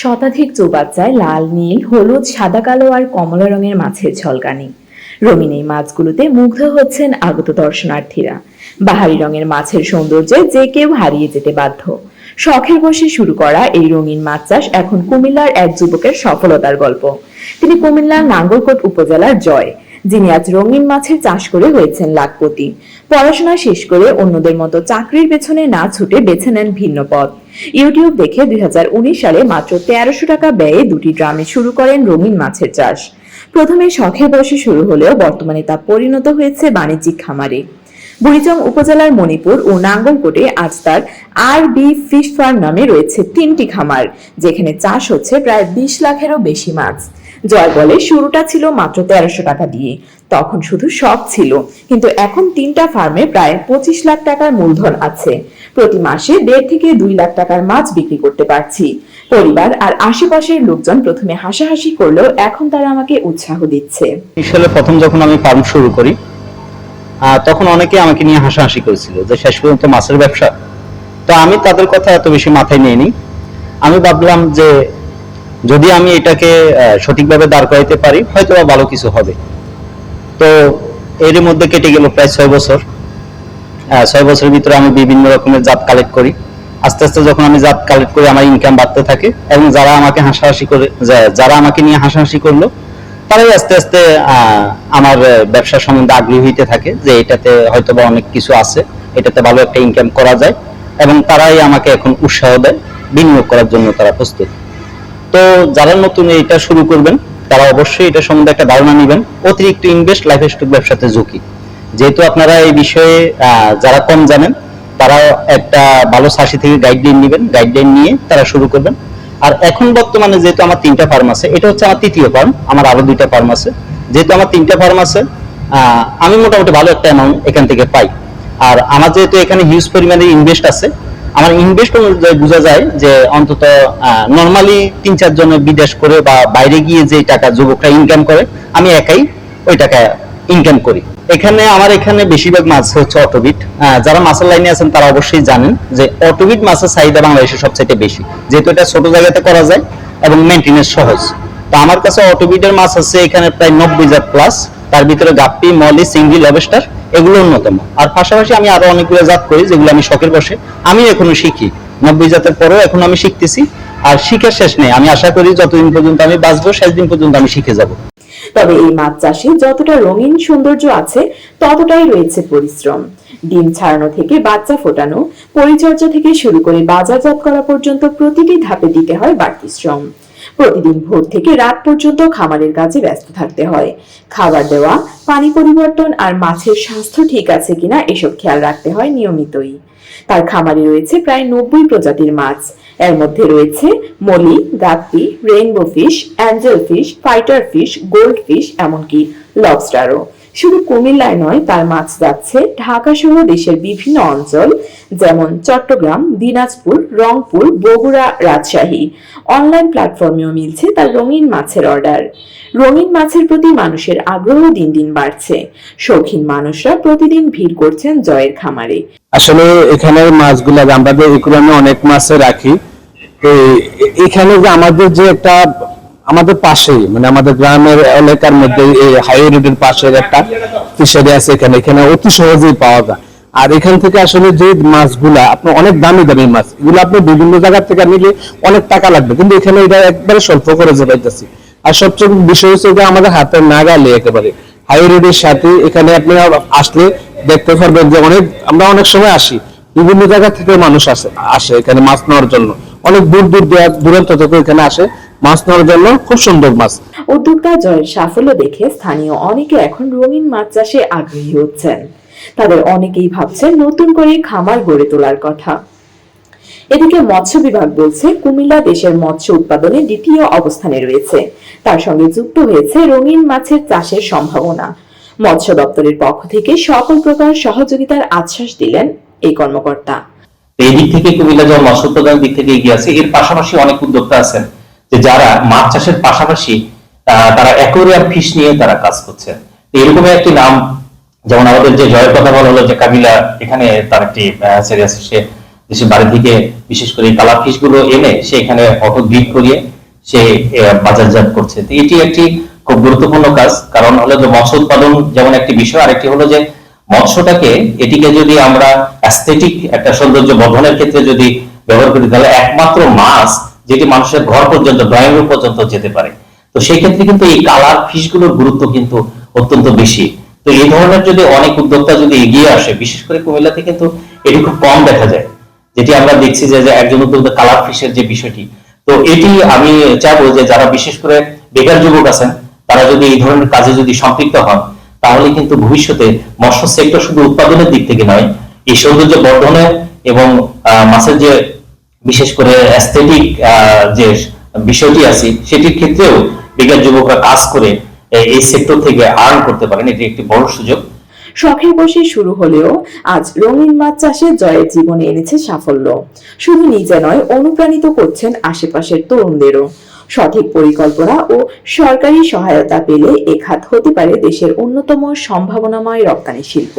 শতাধিক চৌবাচ্চায় লাল, নীল, হলুদ, সাদা, কালো আর কমলা রঙের মাছের ঝলকানি। রঙিন এই মাছগুলোতে মুগ্ধ হচ্ছেন আগত দর্শনার্থীরা। বাহারি রঙের মাছের সৌন্দর্যে যে কেউ হারিয়ে যেতে বাধ্য। শখের বসে শুরু করা এই রঙিন মাছ চাষ এখন কুমিল্লার এক যুবকের সফলতার গল্প। তিনি কুমিল্লার নাঙ্গলকোট উপজেলার জয়। যিনি আজ রঙিন মাছের চাষ করে হয়েছেন লাখপতি। পড়াশোনা শেষ করে অন্যদের মতো চাকরির পেছনে না ছুটে বেছে নেন ভিন্ন পথ। ইউটিউব দেখে দুই সালে মাত্র তেরোশো টাকা ব্যয়ে দুটি ড্রামে শুরু করেন রঙিন মাছের চাষ। প্রথমে শখের বয়সে শুরু হলেও বর্তমানে তা পরিণত হয়েছে বাণিজ্যিক খামারে। বুড়িচং উপজেলার মণিপুর ও নাঙ্গলকোটে আজ তার আর বি ফিশ ফার্ম নামে রয়েছে তিনটি খামার, যেখানে চাষ হচ্ছে প্রায় বিশ লাখেরও বেশি মাছ। জয় বলে শুরুটা ছিল মাত্র তেরোশো টাকা দিয়ে। তখন শুধু শখ ছিল, কিন্তু এখন তিনটা ফার্মে প্রায় পঁচিশ লাখ টাকার মূলধন আছে। প্রতি মাসে দেড় থেকে দুই লাখ টাকার মাছ বিক্রি করতে পারছি। পরিবার আর আশেপাশের লোকজন প্রথমে হাসাহাসি করলেও এখন তারা আমাকে উৎসাহ দিচ্ছে। সালে প্রথম যখন আমি ফার্ম শুরু করি তখন অনেকে আমাকে নিয়ে হাসাহাসি করেছিল যে শেষ পর্যন্ত মাছের ব্যবসা। তো আমি তাদের কথা এত বেশি মাথায় নিইনি। আমি ভাবলাম যে যদি আমি এটাকে সঠিকভাবে দাঁড় করাইতে পারি হয়তো ভালো কিছু হবে। তো এর মধ্যে কেটে গেল প্রায় ছয় বছর। ছয় বছরের ভিতরে আমি বিভিন্ন রকমের জাত কালেক্ট করি। আস্তে আস্তে যখন আমি জাত কালেক্ট করি, আমার ইনকাম বাড়তে থাকে এবং যারা আমাকে হাসাহাসি করে যারা আমাকে নিয়ে হাসাহাসি করল, তারাই আস্তে আস্তে আমার ব্যবসা সম্বন্ধে আগ্রহী হইতে থাকে যে এটাতে হয়তো বা অনেক কিছু আছে, এটাতে ভালো একটা ইনকাম করা যায় এবং তারাই আমাকে এখন উৎসাহ দেয়, বিনিয়োগ করার জন্য তারা প্রস্তুত। তো যারা নতুন এটা শুরু করবেন, তারা অবশ্যই এটা সম্বন্ধে একটা ধারণা নেবেন। অতিরিক্ত ইনভেস্ট লাইফ স্টক ব্যবসাতে ঝুঁকি। যেহেতু আপনারা এই বিষয়ে যারা কম জানেন, তারা একটা ভালো সাথী থেকে গাইডলাইন নেবেন। গাইডলাইন নিয়ে তারা শুরু করবেন। আর এখন বর্তমানে যেহেতু আমার তিনটা ফার্ম আছে, এটা হচ্ছে আমার তৃতীয় ফার্ম আমার আরও দুইটা ফার্ম আছে। যেহেতু আমার তিনটা ফার্ম আছে আমি মোটামুটি ভালো একটা অ্যামাউন্ট এখান থেকে পাই। আর আমার যেহেতু এখানে হিউজ পরিমাণে ইনভেস্ট আছে আমার ইনভেস্ট অনুযায়ী বোঝা যায় যে অন্তত নর্মালি তিন চার জনের বিদেশ করে বা বাইরে গিয়ে যে টাকা যুবকরা ইনকাম করে, আমি একাই ওই টাকা ইনকাম করি। এখানে, আমার এখানে বেশিরভাগ মাছ হচ্ছে অটোবিট। যারা মাছের লাইনে আছেন, তারা অবশ্যই জানেন যে অটোবিট মাছের চাহিদা বাংলাদেশে সবচেয়ে বেশি। যেহেতু এটা ছোট জায়গাতে করা যায় এবং মেনটেনেন্স সহজ। তো আমার কাছে অটোবিটের মাছ আছে এখানে প্রায় নব্বই হাজার প্লাস তার ভিতরে গাপ্পি, মলি, সিঙ্গি, লবেস্টার এগুলো অন্যতম। আর পাশাপাশি আমি আরও অনেকগুলো জাত করি, যেগুলো আমি শখের বসে আমি এখনও শিখি। নব্বই জাতের পরেও এখন আমি শিখতেছি। আর শিখার শেষ নেই। আমি আশা করি যতদিন পর্যন্ত আমি বাঁচবো, শেষ দিন পর্যন্ত আমি শিখে যাব। তবে এই মাছ চাষে যতটা রঙিন সৌন্দর্য আছে, ততটাই রয়েছে পরিশ্রম। ডিম ছাড়ানো থেকে বাচ্চা ফোটানো, পরিচর্যা থেকে শুরু করে বাজারজাত করা পর্যন্ত প্রতিটি ধাপে দিতে হয় বাড়তি শ্রম। প্রতিদিন ভোর থেকে রাত পর্যন্ত খামারের কাজে ব্যস্ত থাকতে হয়। খাবার দেওয়া, পানি পরিবর্তন আর মাছের স্বাস্থ্য ঠিক আছে কিনা এসব খেয়াল রাখতে হয় নিয়মিতই। তার খামারে রয়েছে প্রায় নব্বই প্রজাতির মাছ। এর মধ্যে রয়েছে molly, guppy, rainbow fish, angel fish, fighter fish, gold fish, এমনকি লবস্টারও। শুধু কুমিল্লায় নয়, তার মাছ যাচ্ছে ঢাকা সহ দেশের বিভিন্ন অঞ্চল, যেমন চট্টগ্রাম, দিনাজপুর, রংপুর, বগুড়া, রাজশাহী। অনলাইন প্ল্যাটফর্মেও মিলছে তার রঙিন মাছের অর্ডার রঙিন মাছের প্রতি মানুষের আগ্রহ দিন দিন বাড়ছে। শৌখিন মানুষরা প্রতিদিন ভিড় করছেন জয়ের খামারে। আসলে এখানে মাছগুলা আমরা অনেক মাছে রাখি এখানে যে আমাদের যে একটা আমাদের পাশেই মানে আমাদের গ্রামের এলাকার মধ্যে এই হাইওয়ে রোডের পাশের একটা ফিশারি আছে এখানে। এখানে অতি সহজেই পাওয়া যায়। আর এখান থেকে আসলে যে মাছগুলা, আপনার অনেক দামি দামি মাছ, এগুলো আপনি বিভিন্ন জায়গা থেকে নিলে অনেক টাকা লাগবে। কিন্তু এখানে এটা একবারে স্বল্প করে পাইতেছি। আর সবচেয়ে বিষয় হচ্ছে যে আমাদের হাতের নাগালে একেবারে। হাইওয়ে রোডের সাথে এখানে আপনি আসলে দেখতে পারবেন যে অনেক, আমরা অনেক সময় আসি। বিভিন্ন জায়গা থেকে মানুষ আসে আসে এখানে মাছ নেওয়ার জন্য। অনেক দূর দূরা- দূরান্ত থেকে এখানে আসে। মাছ নেওয়ার জন্য খুব সুন্দর মাছ। উদ্যোক্তা জয়ের সাফল্য দেখে স্থানীয় অনেকে এখন রঙিন মাছ চাষে আগ্রহী হচ্ছেন। তাদের অনেকেই ভাবছেন নতুন করে খামার গড়ে তোলার কথা। এদিকে মৎস্য বিভাগ বলছে কুমিল্লা দেশের মৎস্য উৎপাদনে দ্বিতীয় অবস্থানে রয়েছে। তার সঙ্গে যুক্ত হয়েছে রঙিন মাছের চাষের সম্ভাবনা। মৎস্য দপ্তরের পক্ষ থেকে সকল প্রকার সহযোগিতার আশ্বাস দিলেন এই কর্মকর্তা। এই দিক থেকে কুমিল্লা যেমন মৎস্য উৎপাদনের দিক থেকে এগিয়ে আছে। এর পাশাপাশি অনেক উদ্যোক্তা আছেন। যে যারা মাছ চাষের পাশাপাশি তারা অ্যাকোরিয়াম ফিশ নিয়ে তারা কাজ করছেন তো এরকমই একটি নাম, যেমন আমাদের যে জয়ের কথা বলা হলো যে কাবিলা, এখানে তার একটি সেরিয়াস সে দেশের বাড়ি থেকে বিশেষ করে কালার ফিশগুলো এনে সে এখানে অটো ব্রিড করিয়ে সে বাজারজাত করছে। এটি একটি খুব গুরুত্বপূর্ণ কাজ, কারণ হলো যে মৎস্য উৎপাদন যেমন একটি বিষয়, আরেকটি হলো যে মৎস্যটাকে, এটিকে যদি আমরা অ্যাস্থেটিক একটা সৌন্দর্য বর্ধনের ক্ষেত্রে যদি ব্যবহার করি, তাহলে একমাত্র মাছ যেটি মানুষের ঘর পর্যন্ত ড্রয়িং রুম পর্যন্ত যেতে পারে। তো সেই ক্ষেত্রে কিন্তু এই কালার ফিশগুলোর গুরুত্ব কিন্তু অত্যন্ত বেশি। তো এই ধরনের যদি অনেক উদ্যোক্তা যদি এগিয়ে আসে, বিশেষ করে কুমিল্লাতে কিন্তু এটি খুব কম দেখা যায়। যেটি আমরা দেখছি যে একজন উদ্যোক্তা কালার ফিশের যে বিষয়টি, তো এটি আমি চাইব যে, যারা বিশেষ করে বেকার যুবক আছেন, তারা যদি এই ধরনের কাজে যদি সম্পৃক্ত হন, তাহলে কিন্তু ভবিষ্যতে মৎস্য সেক্টর শুধু উৎপাদনের দিক থেকে নয়, এই সৌন্দর্য বর্ধনে এবং মাছের যে বিশেষ করে অ্যাস্থেটিক যে বিষয়টি আছে, সেটির ক্ষেত্রেও বেকার যুবকরা কাজ করে এই সেক্টর থেকে আর্ন করতে পারেন। এটি একটি বড় সুযোগ। শখের বসে শুরু হলেও আজ রঙিন মাছ চাষে জয়ের জীবনে এনেছে সাফল্য। শুধু নিজে নয়, অনুপ্রাণিত করছেন আশেপাশের তরুণদেরও। সঠিক পরিকল্পনা ও সরকারি সহায়তা পেলে এ খাত হতে পারে দেশের অন্যতম সম্ভাবনাময় রপ্তানি শিল্প।